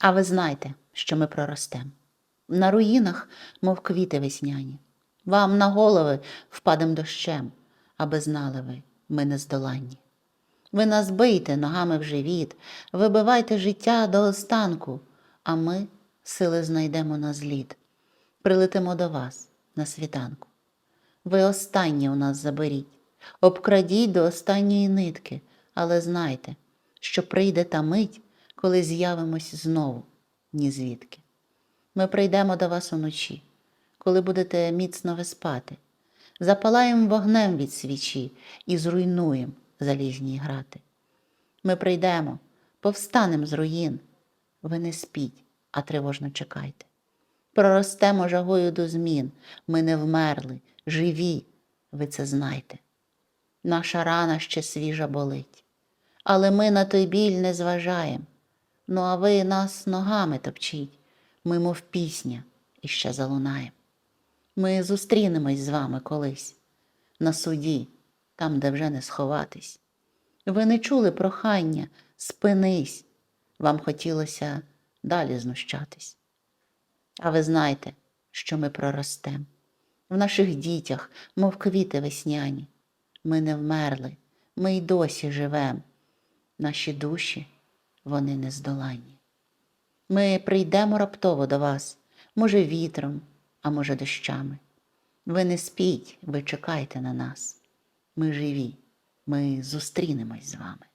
А ви знайте, що ми проростем. На руїнах, мов квіти весняні. Вам на голови впадем дощем, аби знали ви, ми нездоланні. Ви нас бийте ногами в живіт, вибивайте життя до останку, а ми сили знайдемо на зліт. Прилетимо до вас на світанку. Ви останнє у нас заберіть, обкрадіть до останньої нитки, але знайте, що прийде та мить, коли з'явимось знову, ні звідки. Ми прийдемо до вас уночі, коли будете міцно ви спати, запалаємо вогнем від свічі і зруйнуємо залізні грати. Ми прийдемо, повстанем з руїн. Ви не спіть, а тривожно чекайте. Проростемо жагою до змін. Ми не вмерли, живі, ви це знайте. Наша рана ще свіжа болить, але ми на той біль не зважаєм. Ну, а ви нас ногами топчіть, ми, мов пісня, іще залунаєм. Ми зустрінемось з вами колись на суді, там, де вже не сховатись. Ви не чули прохання, спинись, вам хотілося далі знущатись. А ви знаєте, що ми проростем. В наших дітях, мов квіти весняні. Ми не вмерли, ми й досі живем. Наші душі, вони нездоланні. Ми прийдемо раптово до вас, може, вітром, а може, дощами. Ви не спіть, ви чекайте на нас. Ми живі, ми зустрінемось з вами.